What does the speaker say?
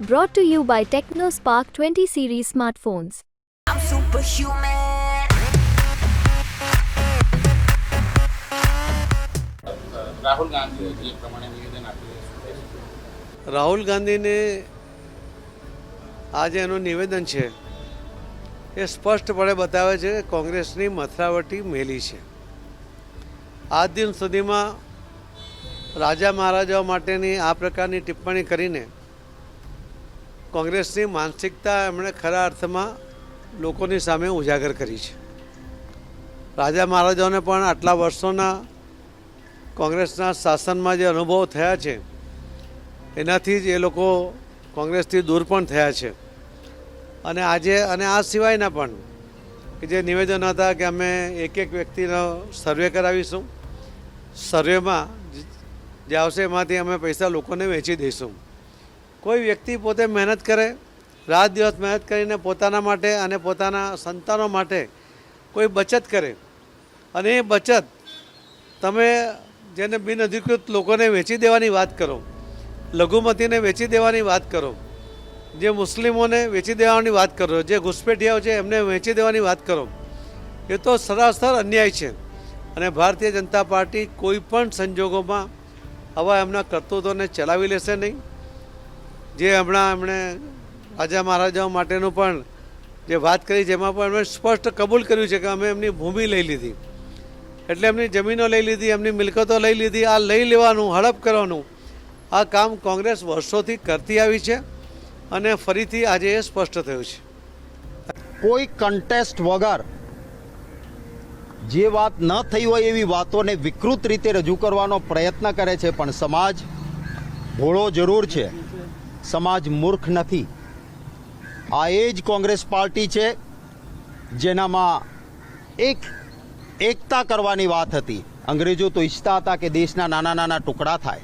Brought to you by TechnoSpark 20 series smartphones. I'm superhuman. Rahul ગાંધીએ જે પ્રમાણે નિવેદન આપ્યું રાહુલ ગાંધીને આ જે એનું નિવેદન છે એ સ્પષ્ટપણે બતાવે છે કે કોંગ્રેસની મથરાવટી મેલી છે આજ દિન સુધીમાં રાજા મહારાજાઓ માટેની આ પ્રકારની ટિપ્પણી કરીને કોંગ્રેસની માનસિકતા એમણે ખરા અર્થમાં લોકોની સામે ઉજાગર કરી છે. રાજા મહારાજાઓને પણ આટલા વર્ષોના કોંગ્રેસના શાસનમાં જે અનુભવ થયા છે, એનાથી જ એ લોકો કોંગ્રેસથી દૂર પણ થયા છે. અને આજે, અને આ સિવાયના પણ કે જે નિવેદન હતા કે અમે એક એક વ્યક્તિનો સર્વે કરાવીશું, સર્વેમાં જે આવશે એમાંથી અમે પૈસા લોકોને વેચી દઈશું. કોઈ વ્યક્તિ પોતે મહેનત કરે, રાત દિવસ મહેનત કરીને પોતાના માટે અને પોતાના સંતાનો માટે કોઈ બચત કરે. અને એ બચત તમે જેને બિનઅધિકૃત લોકોને વેચી દેવાની વાત કરો, લઘુમતીને વેચી દેવાની વાત કરો, જે મુસ્લિમોને વેચી દેવાની વાત કરો, જે ઘુસપેઠિયાઓ છે એમને વેચી દેવાની વાત કરો, એ તો સરાસર અન્યાય છે. અને ભારતીય જનતા પાર્ટી કોઈ પણ સંજોગોમાં આવા એમના કરતૂતોને ચલાવી લેશે નહીં. જે હમણાં એમણે રાજા મહારાજાઓ માટેનું પણ જે વાત કરી, જેમાં પણ એમણે સ્પષ્ટ કબૂલ કર્યું છે કે અમે એમની ભૂમિ લઈ લીધી. એટલે એમની જમીનો લઈ લીધી, એમની મિલકતો લઈ લીધી, આ લઈ લેવાનું, હડપ કરવાનું. આ કામ કોંગ્રેસ વર્ષોથી કરતી આવી છે અને ફરીથી આજે એ સ્પષ્ટ થયું છે. કોઈ કન્ટેસ્ટ વગર જે વાત ન થઈ હોય એવી વાતોને વિકૃત રીતે રજૂ કરવાનો પ્રયત્ન કરે છે, પણ સમાજ ભોળો જરૂર છે. સમાજ મૂર્ખ નથી. આ એ જ કોંગ્રેસ પાર્ટી છે, જેનામાં એક એકતા કરવાની વાત હતી. અંગ્રેજો તો ઈચ્છતા હતા કે દેશના નાના નાના ટુકડા થાય.